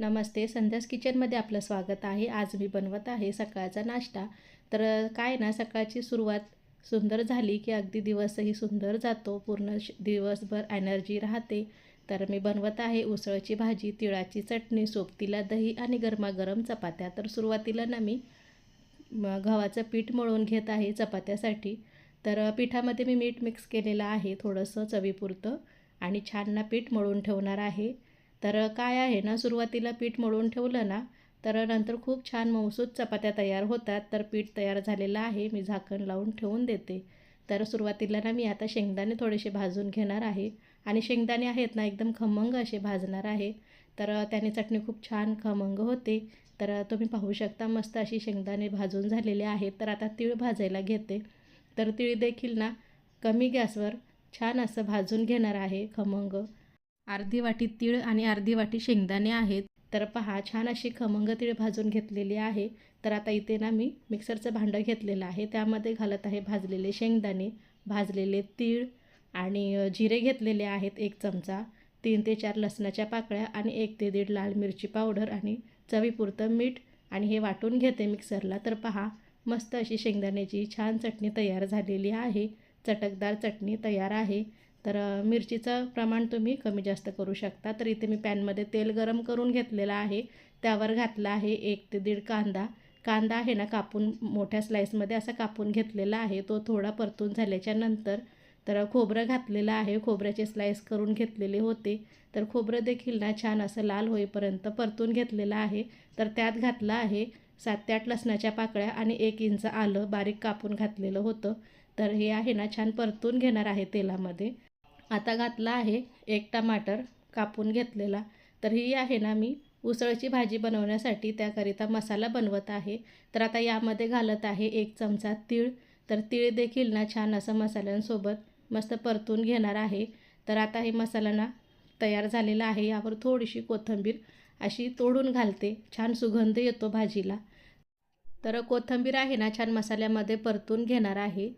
नमस्ते संध्यास किचनमध्ये आपलं स्वागत आहे. आज मी बनवत आहे सकाळचा नाश्ता. तर काय ना सकाळची सुरुवात सुंदर झाली की अगदी दिवसही सुंदर जातो. पूर्ण श- दिवसभर एनर्जी राहते. तर मी बनवत आहे उसळची भाजी तिळाची चटणी सोबतीला दही आणि गरमागरम चपात्या. तर सुरुवातीला ना मी गव्हाचं पीठ मळून घेत आहे चपात्यासाठी. तर पिठामध्ये मी मीठ मिक्स केलेलं आहे. थोडंसं चवीपुरतं आणि छान ना पीठ मळून ठेवणार आहे. तर काय आहे ना सुरुवातीला पीठ मळून ठेवलं ना तर नंतर खूप छान मौसूद चपात्या तयार होतात. तर पीठ तयार झालेलं आहे मी झाकण लावून ठेवून देते. तर सुरुवातीला ना मी आता शेंगदाणे थोडेसे भाजून घेणार आहे. आणि शेंगदाणे आहेत ना एकदम खमंग असे भाजणार आहे. तर त्याने चटणी खूप छान खमंग होते. तर तुम्ही पाहू शकता मस्त अशी शेंगदाणे भाजून झालेले आहेत. तर आता तीळ भाजायला घेते. तर तीळ देखील ना कमी गॅसवर छान असं भाजून घेणार आहे खमंग. अर्धी वाटी तीळ आणि अर्धी वाटी शेंगदाणे आहेत. तर पहा छान अशी खमंग तीळ भाजून घेतलेली आहे. तर आता इथे ना मी मिक्सरचं भांडं घेतलेलं आहे. त्यामध्ये घालत आहे भाजलेले शेंगदाणे भाजलेले तीळ आणि जिरे घेतलेले आहेत एक चमचा तीन ते चार लसणाच्या पाकळ्या आणि एक ते दीड लाल मिरची पावडर आणि चवीपुरतं मीठ आणि हे वाटून घेते मिक्सरला. तर पहा मस्त अशी शेंगदाण्याची छान चटणी तयार झालेली आहे. चटकदार चटणी तयार आहे. तर मिरचीचं प्रमाण तुम्ही कमी जास्त करू शकता. तर इथे मी पॅनमध्ये तेल गरम करून घेतलेलं आहे. त्यावर घातला आहे एक ते दीड कांदा. कांदा आहे ना कापून मोठ्या स्लाईसमध्ये असा कापून घेतलेला आहे. तो थोडा परतून झाल्याच्यानंतर तर खोबरं घातलेलं आहे. खोबऱ्याचे स्लाईस करून घेतलेले होते. तर खोबरं देखील ना छान असं लाल होईपर्यंत परतून घेतलेलं आहे. तर त्यात घातलं आहे सात ते आठ लसणाच्या पाकळ्या आणि एक इंच आलं बारीक कापून घातलेलं होतं. तर हे आहे ना छान परतून घेणार आहे तेलामध्ये. आता घातला आहे एक टमाटर कापून घेतलेला. तर ही आहे ना मी उसळची भाजी बनवण्यासाठी त्याकरिता मसाला बनवत आहे. तर आता यामध्ये घालत आहे एक चमचा तीळ. तर तीळ देखील ना छान असं मसाल्यांसोबत मस्त परतून घेणार आहे. तर आता हे मसाला ना तयार झालेला आहे. यावर थोडीशी कोथिंबीर अशी तोडून घालते. छान सुगंध येतो भाजीला. तर कोथिंबीर आहे ना छान मसाल्यामध्ये परतून घेणार आहे.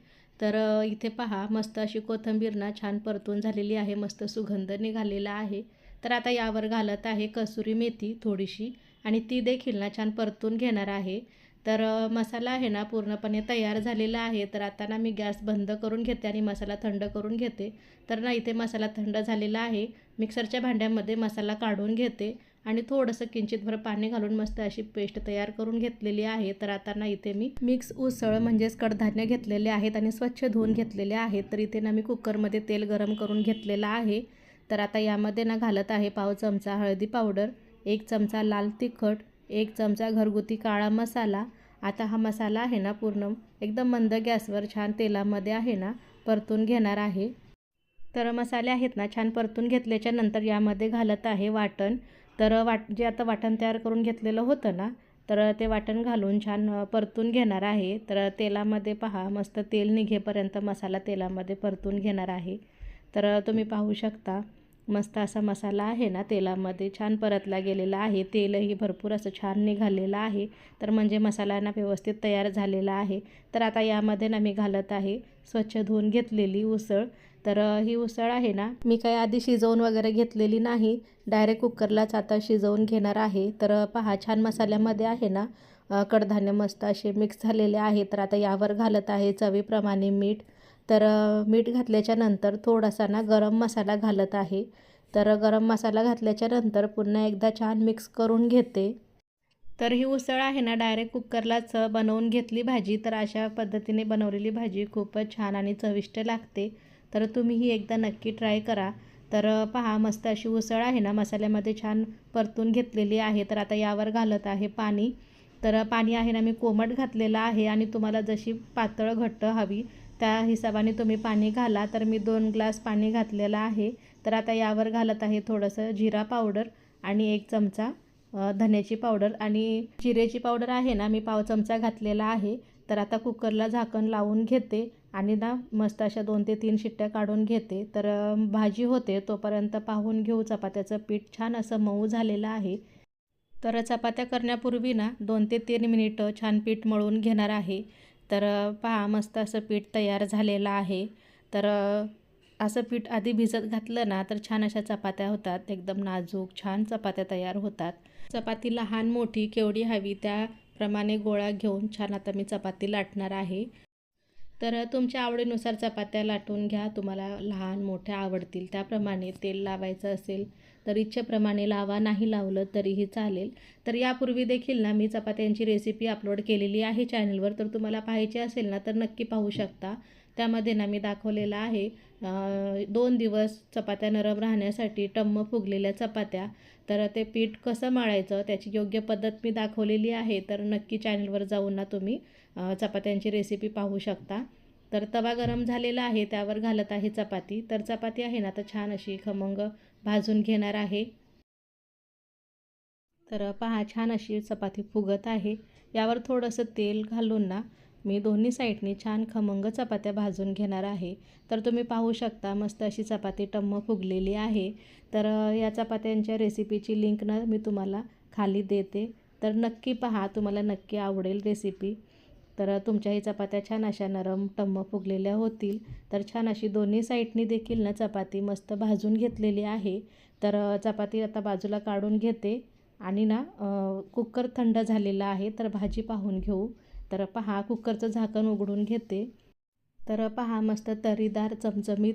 तर इथे पहा मस्त अशी कोथिंबीर ना छान परतून झालेली आहे मस्त सुगंध निघालेला आहे. तर आता यावर घालत आहे कसुरी मेथी थोडीशी आणि ती देखील ना छान परतून घेणार आहे. तर मसाला आहे ना पूर्णपणे तयार झालेला आहे. तर आता ना मी गॅस बंद करून घेते आणि मसाला थंड करून घेते. तर ना इथे मसाला थंड झालेला आहे. मिक्सरच्या भांड्यामध्ये मसाला काढून घेते. आणि थोडंसं किंचितभर पाणी घालून मस्त अशी पेस्ट तयार करून घेतलेली आहे. तर आता ना इथे मी मिक्स उसळ म्हणजेच कडधान्य घेतलेले आहेत आणि स्वच्छ धुवून घेतलेले आहेत. तर इथे ना मी कुकरमध्ये तेल गरम करून घेतलेलं आहे. तर आता यामध्ये ना घालत आहे पाव चमचा हळदी पावडर एक चमचा लाल तिखट एक चमचा घरगुती काळा मसाला. आता हा मसाला आहे ना पूर्ण एकदम मंद गॅसवर छान तेलामध्ये आहे ना परतून घेणार आहे. तर मसाले आहेत ना छान परतून घेतल्याच्या नंतर यामध्ये घालत आहे वाटण. तर वाट जे आता वाटण तयार करून घेतलेलं होतं ना तर ते वाटण घालून छान परतून घेणार आहे. तर तेलामध्ये पहा मस्त तेल निघेपर्यंत मसाला तेलामध्ये परतून घेणार आहे. तर तुम्ही पाहू शकता मस्त असा मसाला आहे ना तेलामध्ये छान परतला गेलेला आहे. तेलही भरपूर असं छान निघालेलं आहे. तर म्हणजे मसाला ना व्यवस्थित तयार झालेला आहे. तर आता यामध्ये ना मी घालत आहे स्वच्छ धुवून घेतलेली उसळ. तर ही उसळ आहे ना मी काही आधी शिजवून वगैरे घेतलेली नाही. डायरेक्ट कुकरलाच आता शिजवून घेणार आहे. तर पहा छान मसाल्यामध्ये आहे ना कडधान्य मस्त असे मिक्स झालेले आहे. तर आता यावर घालत आहे चवीप्रमाणे मीठ. तर मीठ घातल्याच्या नंतर थोडासा ना गरम मसाला घालत आहे. तर गरम मसाला घातल्याच्या नंतर पुन्हा एकदा छान मिक्स करून घेते. तर ही उसळ आहे ना डायरेक्ट कुकरलाच बनवून घेतली भाजी. तर अशा पद्धतीने बनवलेली भाजी खूपच छान आणि चविष्ट लागते. तर तुम्ही ही एकदा नक्की ट्राय करा. तर पहा मस्त अशी उसळ आहे ना मसाल्यामध्ये छान परतून घेतलेली आहे. तर आता यावर घालत आहे पाणी. तर पाणी आहे ना मी कोमट घातलेलं आहे आणि तुम्हाला जशी पातळ घट्ट हवी त्या हिशोबाने तुम्ही पाणी घाला. तर मी दोन ग्लास पाणी घातलेलं आहे. तर आता यावर घालत आहे थोडंसं जिरा पावडर आणि एक चमचा धन्याची पावडर. आणि जिरेची पावडर आहे ना मी पाव चमचा घातलेला आहे. तर आता कुकरला झाकण लावून घेते. आणि ना मस्त अशा दोन ते तीन शिट्ट्या काढून घेते. तर भाजी होते तोपर्यंत पाहून घेऊ चपात्याचं पीठ छान असं मऊ झालेलं आहे. तर चपात्या करण्यापूर्वी ना दोन ते तीन मिनिटं छान पीठ मळून घेणार आहे. तर पहा मस्त असं पीठ तयार झालेलं आहे. तर असं पीठ आधी भिजत घातलं ना तर छान अशा चपात्या होतात. एकदम नाजूक छान चपात्या तयार होतात. चपाती लहान मोठी केवढी हवी त्याप्रमाणे गोळा घेऊन छान आता मी चपाती लाटणार आहे. तर तुमच्या आवडीनुसार चपात्या लाटून घ्या. तुम्हाला लहान मोठ्या आवडतील. त्याप्रमाणे तेल लावायचं असेल तर इच्छेप्रमाणे लावा. नाही लावलं तरीही चालेल. तर यापूर्वी देखील ना मी चपात्यांची रेसिपी अपलोड केलेली आहे चॅनलवर तर तुम्हाला पाहायची असेल ना तर नक्की पाहू शकता. त्यामध्ये ना मी दाखवलेलं आहे दोन दिवस चपात्या नरम राहण्यासाठी टम्म फुगलेल्या चपात्या. तर ते पीठ कसं मळायचं त्याची योग्य पद्धत मी दाखवलेली आहे. तर नक्की चॅनलवर जाऊन ना तुम्ही चपात्यांची रेसिपी पाहू शकता. तर तवा गरम झालेला आहे त्यावर घालत आहे चपाती. तर चपाती आहे ना तर छान अशी खमंग भाजून घेणार आहे. तर पहा छान अशी चपाती फुगत आहे. यावर थोडंसं तेल घालून ना मी दोन्ही साईडनी छान खमंग चपात्या भाजून घेणार आहे. तर तुम्ही पाहू शकता मस्त अशी चपाती टम्म फुगलेली आहे. तर या चपात्यांच्या रेसिपीची लिंक ना मी तुम्हाला खाली देते. तर नक्की पहा तुम्हाला नक्की आवडेल रेसिपी तर तुमच्याही चपात्या छान अशा नरम टम्म फुगलेल्या होतील. तर छान अशी दोन्ही साईडनी देखील ना चपाती मस्त भाजून घेतलेली आहे. तर चपाती आता बाजूला काढून घेते. आणि ना कुकर थंड झालेला आहे तर भाजी पाहून घेऊ. तर पहा कुकरचं झाकण उघडून घेते. तर पहा मस्त तरीदार चमचमीत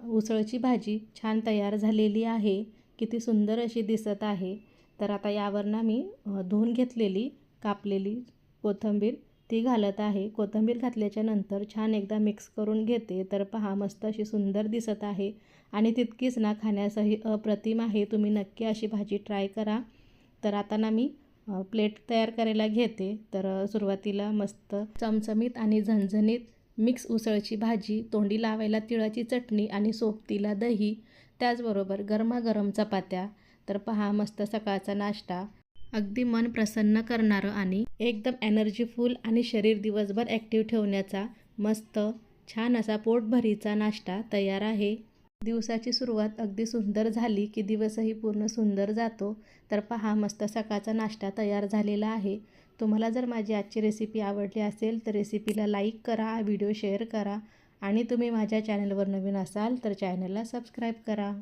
उसळची भाजी छान तयार झालेली आहे. किती सुंदर अशी दिसत आहे. तर आता यावर ना मी धुवून घेतलेली कापलेली कोथिंबीर. ती घालत आहे. कोथिंबीर घातल्याच्या नंतर छान एकदा मिक्स करून घेते. तर पहा मस्त अशी सुंदर दिसत आहे. आणि तितकीच ना खाण्यासही अप्रतिम आहे. तुम्ही नक्की अशी भाजी ट्राय करा. तर आता ना मी प्लेट तयार करायला घेते. तर सुरुवातीला मस्त चमचमीत आणि झणझणीत मिक्स उसळची भाजी तोंडी लावायला तिळाची चटणी आणि सोबतीला दही त्याचबरोबर गरमागरम चपात्या. तर पहा मस्त सकाळचा नाश्ता. अगदी मन प्रसन्न करणारं आणि एकदम एनर्जीफुल आणि शरीर दिवसभर ॲक्टिव्ह ठेवण्याचा मस्त छान असा पोटभरीचा नाश्ता तयार आहे. दिवसाची सुरुवात अगदी सुंदर झाली की दिवसही पूर्ण सुंदर जातो. तर पहा मस्त सकाळचा नाश्ता तयार झालेला आहे. तुम्हाला जर माझी आजची रेसिपी आवडली असेल तर रेसिपीला लाईक करा व्हिडिओ शेअर करा. आणि तुम्ही माझ्या चॅनलवर नवीन असाल तर चॅनलला सबस्क्राईब करा.